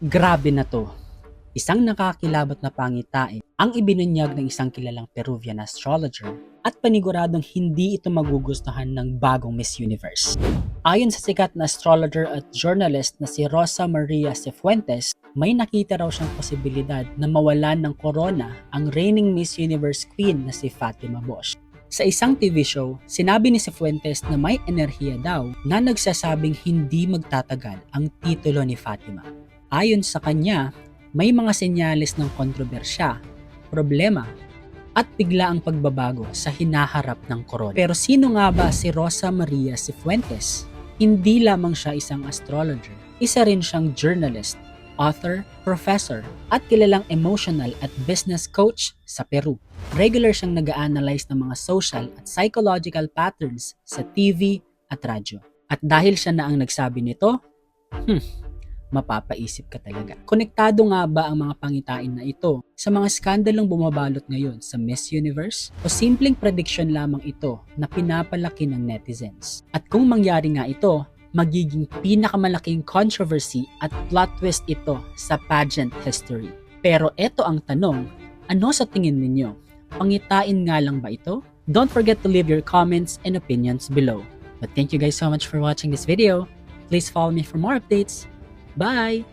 Grabe na to. Isang nakakilabot na pangitain ang ibinunyag ng isang kilalang Peruvian astrologer at paniguradong hindi ito magugustuhan ng bagong Miss Universe. Ayon sa sikat na astrologer at journalist na si Rosa Maria Cifuentes, may nakita raw siyang posibilidad na mawalan ng corona ang reigning Miss Universe Queen na si Fatima Bosch. Sa isang TV show, sinabi ni Cifuentes na may enerhiya daw na nagsasabing hindi magtatagal ang titulo ni Fatima. Ayon sa kanya, may mga senyales ng kontrobersya, problema, at bigla ang pagbabago sa hinaharap ng corona. Pero sino nga ba si Rosa Maria Cifuentes? Hindi lamang siya isang astrologer, isa rin siyang journalist, author, professor, at kilalang emotional at business coach sa Peru. Regular siyang nag-analyze ng mga social at psychological patterns sa TV at radyo. At dahil siya na ang nagsabi nito, hmm, mapapaisip ka talaga. Konektado nga ba ang mga pangitain na ito sa mga skandalong bumabalot ngayon sa Miss Universe? O simpleng prediction lamang ito na pinapalaki ng netizens? At kung mangyari nga ito, magiging pinakamalaking controversy at plot twist ito sa pageant history. Pero eto ang tanong, ano sa tingin ninyo? Pangitain nga lang ba ito? Don't forget to leave your comments and opinions below. But thank you guys so much for watching this video. Please follow me for more updates. Bye!